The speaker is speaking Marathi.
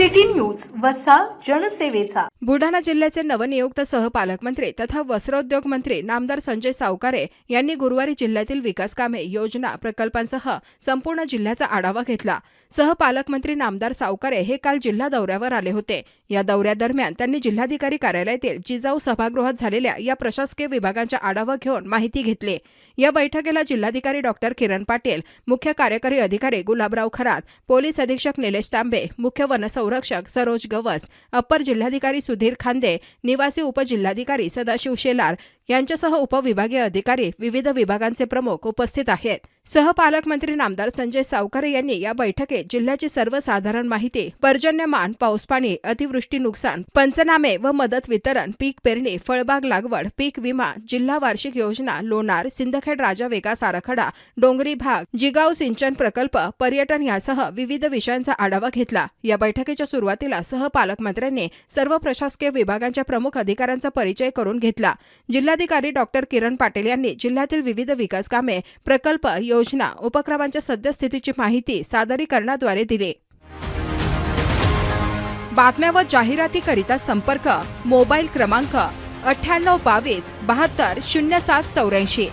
सिटी न्यूज वसा जनसेवेचा. बुलढाणा जिल्ह्याचे नवनियुक्त सहपालकमंत्री तथा वस्त्रोद्योग मंत्री नामदार संजय सावकारे यांनी गुरुवारी जिल्ह्यातील विकास कामे योजना प्रकल्पांसह संपूर्ण जिल्ह्याचा आढावा घेतला. सहपालकमंत्री नामदार सावकारे हे काल जिल्हा दौऱ्यावर आले होते. या दौऱ्यादरम्यान त्यांनी जिल्हाधिकारी कार्यालयातील जिजाऊ सभागृहात झालेल्या या प्रशासकीय विभागांचा आढावा घेऊन माहिती घेतली. या बैठकीला जिल्हाधिकारी डॉक्टर किरण पाटील मुख्य कार्यकारी अधिकारी गुलाबराव खरात पोलीस अधीक्षक निलेश तांबे मुख्य वनसंरक्षक सरोज गवस अप्पर जिल्हाधिकारी सुधीर खांदे निवासी उपजिल्हाधिकारी सदाशिव शेलार यांच्यासह उपविभागीय अधिकारी विविध विभागांचे प्रमुख उपस्थित आहेत. सहपालकमंत्री नामदार संजय सावकारे यांनी या बैठकीत जिल्ह्याची सर्वसाधारण माहिती पर्जन्यमान पाऊसपाणी अतिवृष्टी नुकसान पंचनामे व मदत वितरण पीक पेरणी फळबाग लागवड पीक विमा जिल्हा वार्षिक योजना लोणार सिंदखेड राजा विकास आराखडा डोंगरी भाग जिगाव सिंचन प्रकल्प पर्यटन यासह विविध विषयांचा आढावा घेतला. या बैठकीच्या सुरुवातीला सहपालकमंत्र्यांनी सर्व प्रशासकीय विभागांच्या प्रमुख अधिकाऱ्यांचा परिचय करून घेतला. जिल्हाधिकारी डॉक्टर किरण पाटील यांनी जिल्ह्यातील विविध विकास कामे प्रकल्प योजना उपक्रमांच्या सद्यस्थितीची माहिती सादरीकरणाद्वारे दिली. बातम्या व जाहिरातीकरिता संपर्क मोबाईल क्रमांक अठ्ठ्याण्णव बावीस बहात्तर शून्य सात चौऱ्याऐंशी.